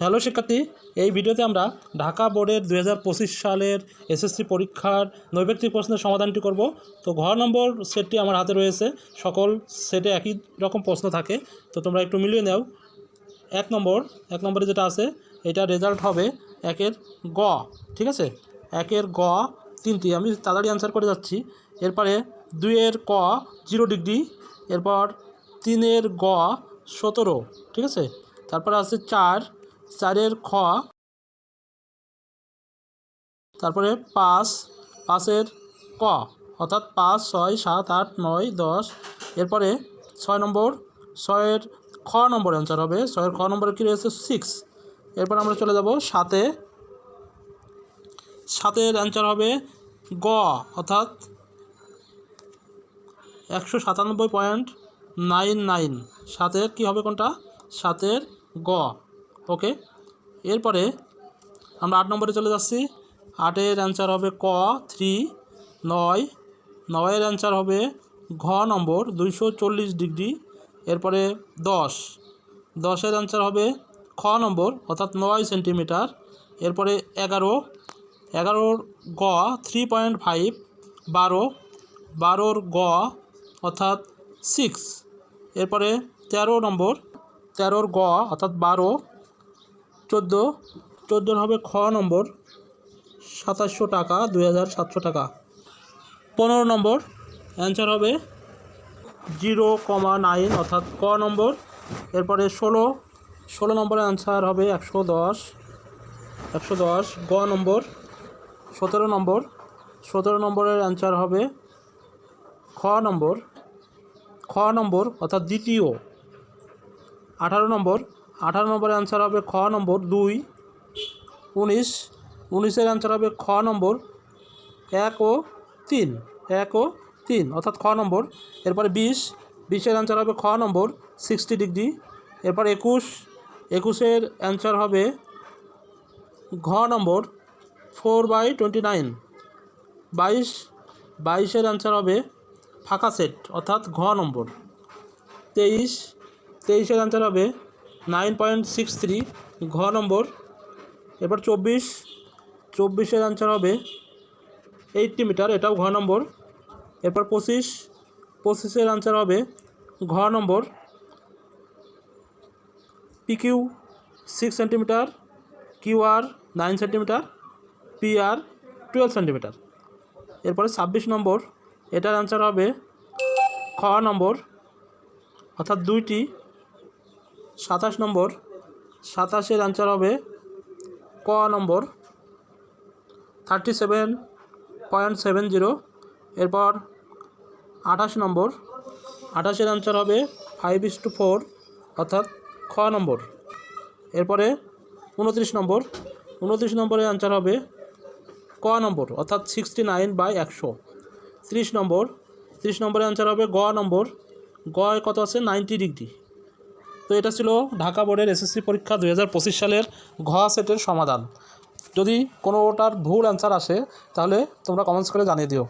Hello শিক্ষার্থী, এই ভিডিওতে আমরা ঢাকা বোর্ডের দু হাজার পঁচিশ সালের এসএসসি পরীক্ষার নৈবেক্তিক প্রশ্নের সমাধানটি করব। তো ঘর নম্বর সেটটি আমার হাতে রয়েছে, সকল সেটে একই রকম প্রশ্ন থাকে। তো তোমরা একটু মিলিয়ে নাও। এক নম্বর, এক নম্বরে যেটা আছে, এটা রেজাল্ট হবে একের গ, ঠিক আছে? একের গ তিনটি, আমি তাড়াতাড়ি অ্যান্সার করে যাচ্ছি। এরপরে দুইয়ের ক জিরো ডিগ্রি এরপর তিনের গ সতেরো, ঠিক আছে? তারপরে আছে চার চারের খ। তারপরে পাঁচ, পাঁচের ক। অর্থাৎ পাঁচ, ছয়, সাত, আট, নয়, দশ। এরপরে ছয় নম্বর, ছয়ের খ নম্বর অ্যান্সার হবে। ছয়ের খ নম্বরে কী রয়েছে? সিক্স এরপর আমরা চলে যাব সাতে। সাতের অ্যান্সার হবে গ। অর্থাৎ একশো সাতানব্বই পয়েন্ট নাইন নাইন সাতের কী হবে কোনটা? সাতের গ। ওকে এরপরে আমরা আট নম্বরে চলে যাচ্ছি। আটের অ্যান্সার হবে ক থ্রি নয়। নয়ের অ্যান্সার হবে ঘ নম্বর, দুইশো চল্লিশ ডিগ্রি। এরপরে দশ। দশের অ্যান্সার হবে খ নম্বর, অর্থাৎ নয় সেন্টিমিটার এরপরে এগারো। এগারোর গ থ্রি পয়েন্ট ফাইভ বারো। বারোর গ, অর্থাৎ সিক্স এরপরে তেরো নম্বর, তেরোর গ, অর্থাৎ বারো। চোদ্দ, চোদ্দোর হবে খ নম্বর, সাতাশশো টাকা দুই হাজার সাতশো টাকা। পনেরো নম্বর অ্যান্সার হবে জিরো কমা নাইন, অর্থাৎ ক নম্বর। এরপরে ষোলো ষোলো নম্বরের অ্যান্সার হবে একশো দশ একশো দশ, গ নম্বর, সতেরো নম্বর, সতেরো নম্বরের অ্যান্সার হবে খ নম্বর খ নম্বর, অর্থাৎ দ্বিতীয়। আঠারো নম্বর আঠারো নম্বরের অ্যান্সার হবে খ নম্বর, দুই, উনিশ, উনিশের অ্যান্সার হবে খ নম্বর, এক ও তিন, এক ও তিন, অর্থাৎ খ নম্বর। এরপরে বিশ, বিশের অ্যান্সার হবে খ নম্বর সিক্সটি ডিগ্রি এরপর একুশ, একুশের অ্যান্সার হবে ঘ number four by twenty nine বাইশ, বাইশের অ্যান্সার হবে ফাঁকা সেট অর্থাৎ ঘ নম্বর। তেইশ, তেইশের অ্যান্সার হবে নাইন পয়েন্ট সিক্স থ্রি, ঘ নম্বর। এবার চব্বিশ, চব্বিশের অ্যান্সার হবে এইটটি মিটার এটাও ঘ নম্বর। এরপর পঁচিশ, পঁচিশের অ্যান্সার হবে ঘ number. PQ six centimetre QR nine centimetre PR twelve centimetre এরপরে ছাব্বিশ নম্বর, এটার অ্যান্সার হবে খ নম্বর। অর্থাৎ দুইটি সাতাশ নম্বর, সাতাশের অ্যান্সার হবে ক number thirty seven point seven zero এরপর আঠাশ নম্বর, আঠাশের অ্যান্সার হবে ফাইভ ইস টু ফোর অর্থাৎ খ নম্বর। এরপরে উনত্রিশ নম্বর, উনত্রিশ নম্বরের অ্যান্সার হবে ক নম্বর, অর্থাৎ সিক্সটি নাইন বাই একশো। ত্রিশ নম্বর, ত্রিশ নম্বরের অ্যান্সার হবে গ নম্বর গ এর কত আছে? নাইনটি ডিগ্রি তো এটা ছিল ঢাকা বোর্ডের এসএসসি পরীক্ষা দু হাজার পঁচিশ সালের ঘ সেটের সমাধান। যদি কোনোটার ভুল অ্যান্সার আসে, তাহলে তোমরা কমেন্টস করে জানিয়ে দিও।